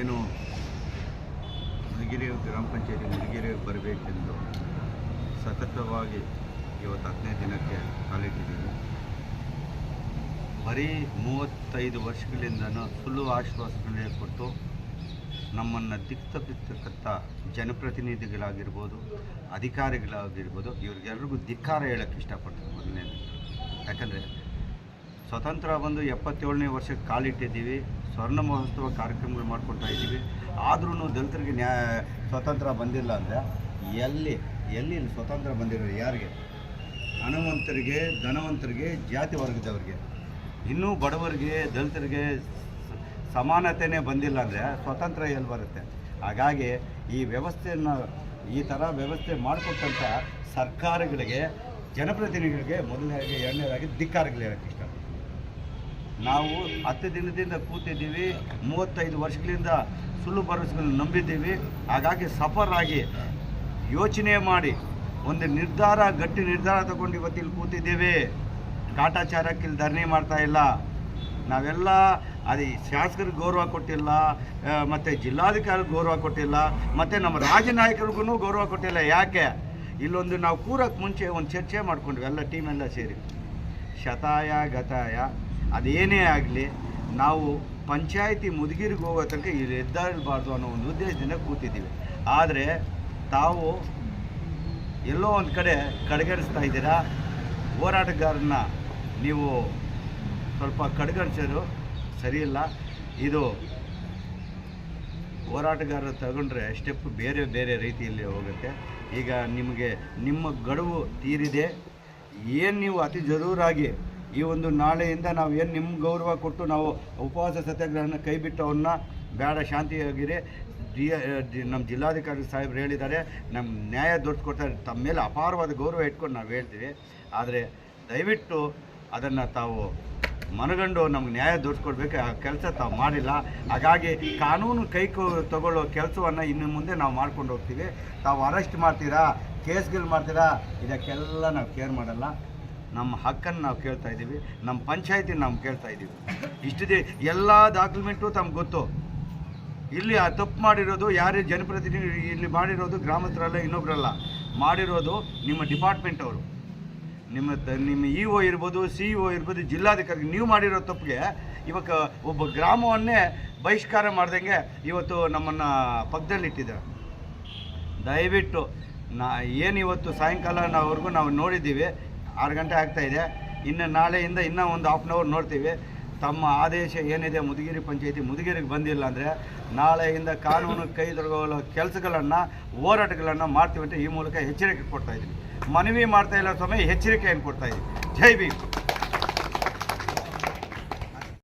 ಏನು ಮುಳುಗಿರಿ ಗ್ರಾಮ ಪಂಚಾಯತಿ ಮುಳುಗಿರಿ ಬರಬೇಕೆಂದು ಸತತವಾಗಿ ಇವತ್ತು ಹತ್ತನೇ ದಿನಕ್ಕೆ ಕಾಲಿಟ್ಟಿದ್ದೀವಿ. ಬರೀ ಮೂವತ್ತೈದು ವರ್ಷಗಳಿಂದನೂ ಸುಳ್ಳು ಆಶ್ವಾಸನೆ ಕೊಟ್ಟು ನಮ್ಮನ್ನು ದಿಕ್ತಪ್ಪಿರ್ತಕ್ಕಂಥ ಜನಪ್ರತಿನಿಧಿಗಳಾಗಿರ್ಬೋದು, ಅಧಿಕಾರಿಗಳಾಗಿರ್ಬೋದು, ಇವ್ರಿಗೆಲ್ರಿಗೂ ಧಿಕ್ಕಾರ ಹೇಳೋಕ್ಕೆ ಇಷ್ಟಪಡ್ತೀನಿ ಮೊದಲನೇ ಯಾಕಂದರೆ ಸ್ವತಂತ್ರ ಬಂದು ಎಪ್ಪತ್ತೇಳನೇ ವರ್ಷಕ್ಕೆ ಕಾಲಿಟ್ಟಿದ್ದೀವಿ. ಸ್ವರ್ಣ ಮಹೋತ್ಸವ ಕಾರ್ಯಕ್ರಮಗಳು ಮಾಡ್ಕೊತಾ ಇದ್ದೀವಿ. ಆದ್ರೂ ದಲಿತರಿಗೆ ನ್ಯಾಯ ಸ್ವತಂತ್ರ ಬಂದಿಲ್ಲ ಅಂದರೆ ಎಲ್ಲಿ ಎಲ್ಲಿ ಸ್ವತಂತ್ರ ಬಂದಿರೋದು ಯಾರಿಗೆ? ಹಣವಂತರಿಗೆ ಧನವಂತರಿಗೆ, ಜಾತಿ ವರ್ಗದವ್ರಿಗೆ. ಇನ್ನೂ ಬಡವರಿಗೆ, ದಲಿತರಿಗೆ ಸಮಾನತೆನೇ ಬಂದಿಲ್ಲ ಅಂದರೆ ಸ್ವತಂತ್ರ ಎಲ್ಲಿ ಬರುತ್ತೆ? ಹಾಗಾಗಿ ಈ ವ್ಯವಸ್ಥೆಯನ್ನು, ಈ ಥರ ವ್ಯವಸ್ಥೆ ಮಾಡಿಕೊಟ್ಟಂಥ ಸರ್ಕಾರಗಳಿಗೆ, ಜನಪ್ರತಿನಿಧಿಗಳಿಗೆ ಮೊದಲನೇದಾಗಿ ಎರಡನೇದಾಗಿ ಧಿಕ್ಕಾರಗಳು ಹೇಳೋಕ್ಕೆ ಇಷ್ಟ. ನಾವು ಹತ್ತು ದಿನದಿಂದ ಕೂತಿದ್ದೀವಿ, ಮೂವತ್ತೈದು ವರ್ಷಗಳಿಂದ ಸುಳ್ಳು ಭರವಸೆಗಳನ್ನು ನಂಬಿದ್ದೀವಿ. ಹಾಗಾಗಿ ಸಫರ್ ಆಗಿ ಯೋಚನೆ ಮಾಡಿ, ಒಂದು ನಿರ್ಧಾರ, ಗಟ್ಟಿ ನಿರ್ಧಾರ ತಗೊಂಡು ಇವತ್ತಿಲ್ಲಿ ಕೂತಿದ್ದೀವಿ. ಕಾಟಾಚಾರಕ್ಕೆ ಇಲ್ಲಿ ಧರಣಿ ಮಾಡ್ತಾ ಇಲ್ಲ. ನಾವೆಲ್ಲ ಅದು ಶಾಸಕರಿಗೆ ಗೌರವ ಕೊಟ್ಟಿಲ್ಲ ಮತ್ತು ಮತ್ತೆ ಜಿಲ್ಲಾಧಿಕಾರಿಗೆ ಗೌರವ ಕೊಟ್ಟಿಲ್ಲ, ಮತ್ತು ನಮ್ಮ ರಾಜನಾಯಕರಿಗೂ ಗೌರವ ಕೊಟ್ಟಿಲ್ಲ. ಯಾಕೆ? ಇಲ್ಲೊಂದು ನಾವು ಕೂರಕ್ಕೆ ಮುಂಚೆ ಒಂದು ಚರ್ಚೆ ಮಾಡ್ಕೊಂಡ್ವಿ, ಎಲ್ಲ ಟೀಮೆಲ್ಲ ಸೇರಿ. ಶತಾಯ, ಗತಾಯ. ಅದೇನೇ ಆಗಲಿ, ನಾವು ಪಂಚಾಯಿತಿ ಮುದುಗಿರಿಗೆ ಹೋಗೋ ತನಕ ಇಲ್ಲಿ ಎದ್ದಾಡಬಾರ್ದು ಅನ್ನೋ ಒಂದು ಉದ್ದೇಶದಿಂದ ಕೂತಿದ್ದೀವಿ. ಆದರೆ ತಾವು ಎಲ್ಲೋ ಒಂದು ಕಡೆ ಕಡೆಗಣಿಸ್ತಾ ಇದ್ದೀರಾ? ಹೋರಾಟಗಾರನ್ನ ನೀವು ಸ್ವಲ್ಪ ಕಡೆಗಣಿಸೋದು ಸರಿಯಿಲ್ಲ ಇದು ಹೋರಾಟಗಾರರು ತಗೊಂಡ್ರೆ ಸ್ಟೆಪ್ ಬೇರೆ ಬೇರೆ ರೀತಿಯಲ್ಲಿ ಹೋಗುತ್ತೆ. ಈಗ ನಿಮಗೆ ನಿಮ್ಮ ಗಡುವು ತೀರಿದೆ. ಏನು ನೀವು ಅತಿ ಜರೂರಾಗಿ ಈ ಒಂದು ನಾಳೆಯಿಂದ ನಾವು ಏನು ನಿಮ್ಮ ಗೌರವ ಕೊಟ್ಟು ನಾವು ಉಪವಾಸ ಸತ್ಯಾಗ್ರಹನ ಕೈ ಬಿಟ್ಟವನ್ನ ಬೇಡ ಶಾಂತಿಯಾಗಿರಿ. ಡಿ ನಮ್ಮ ಜಿಲ್ಲಾಧಿಕಾರಿ ಸಾಹೇಬ್ರು ಹೇಳಿದ್ದಾರೆ ನಮ್ಮ ನ್ಯಾಯ ದೊರಕಿಸ್ಕೊಡ್ತಾರೆ ತಮ್ಮ ಮೇಲೆ ಅಪಾರವಾದ ಗೌರವ ಇಟ್ಕೊಂಡು ನಾವು ಹೇಳ್ತೀವಿ. ಆದರೆ ದಯವಿಟ್ಟು ಅದನ್ನು ತಾವು ಮನಗಂಡು ನಮ್ಗೆ ನ್ಯಾಯ ದೊರಕಿಸ್ಕೊಡ್ಬೇಕು ಆ ಕೆಲಸ ತಾವು ಮಾಡಿಲ್ಲ. ಹಾಗಾಗಿ ಕಾನೂನು ಕೊ- ತಗೊಳ್ಳೋ ಕೆಲಸವನ್ನು ಇನ್ನು ಮುಂದೆ ನಾವು ಮಾಡ್ಕೊಂಡು ಹೋಗ್ತೀವಿ. ತಾವು ಅರೆಸ್ಟ್ ಮಾಡ್ತೀರಾ ಕೇಸ್ಗಳು ಮಾಡ್ತೀರಾ, ಇದಕ್ಕೆಲ್ಲ ನಾವು ಕೇರ್ ಮಾಡಲ್ಲ. ನಮ್ಮ ಹಕ್ಕನ್ನು ನಾವು ಕೇಳ್ತಾ ಇದ್ದೀವಿ, ನಮ್ಮ ಪಂಚಾಯತಿ ನಾವು ಕೇಳ್ತಾ ಇದ್ದೀವಿ. ಇಷ್ಟಿದೆ ಎಲ್ಲ ಡಾಕ್ಯುಮೆಂಟು ತಮ್ಗೆ ಗೊತ್ತು. ಇಲ್ಲಿ ಆ ತಪ್ಪು ಮಾಡಿರೋದು ಯಾರೇ ಜನಪ್ರತಿನಿಧಿ ಇಲ್ಲಿ ಮಾಡಿರೋದು ಗ್ರಾಮಸ್ಥರಲ್ಲ ಇನ್ನೊಬ್ಬರಲ್ಲ ಮಾಡಿರೋದು ನಿಮ್ಮ ಡಿಪಾರ್ಟ್ಮೆಂಟ್ ಅವರು. ನಿಮ್ಮ ನಿಮ್ಮ ಇ ಒ ಇರ್ಬೋದು ಸಿ ಇ ಒ ಇರ್ಬೋದು, ಜಿಲ್ಲಾಧಿಕಾರಿ, ನೀವು ಮಾಡಿರೋ ತಪ್ಪಿಗೆ ಇವಾಗ ಒಬ್ಬ ಗ್ರಾಮವನ್ನೇ ಬಹಿಷ್ಕಾರ ಮಾಡ್ದಂಗೆ ಇವತ್ತು ನಮ್ಮನ್ನು ಪಕ್ಕದಲ್ಲಿಟ್ಟಿದ್ದಾರೆ ದಯವಿಟ್ಟು ನಾ ಏನು ಇವತ್ತು ಸಾಯಂಕಾಲ ನಾವರೆಗೂ ನಾವು ನೋಡಿದ್ದೀವಿ ಆರು ಗಂಟೆ ಆಗ್ತಾ ಇದೆ. ಇನ್ನು ನಾಳೆಯಿಂದ ಇನ್ನೂ ಒಂದು ಹಾಫ್ ಆನ್ ಅವರ್ ನೋಡ್ತೀವಿ. ತಮ್ಮ ಆದೇಶ ಏನಿದೆ, ಮುದುಗಿರಿ ಪಂಚಾಯಿತಿ ಮುದುಗಿರಿಗೆ ಬಂದಿಲ್ಲ ಅಂದರೆ ನಾಳೆಯಿಂದ ಕಾನೂನು ಕೈ ತೊಗೊಳ್ಳೋ ಕೆಲಸಗಳನ್ನು, ಹೋರಾಟಗಳನ್ನು ಮಾಡ್ತೀವಿ ಅಂತ ಈ ಮೂಲಕ ಎಚ್ಚರಿಕೆ ಕೊಡ್ತಾ ಇದ್ದೀನಿ. ಮನವಿ ಮಾಡ್ತಾ ಇಲ್ಲ ಸ್ವಾಮಿ, ಎಚ್ಚರಿಕೆಯನ್ನು ಕೊಡ್ತಾ ಇದ್ದೀನಿ. ಜೈ ಭೀಮ್.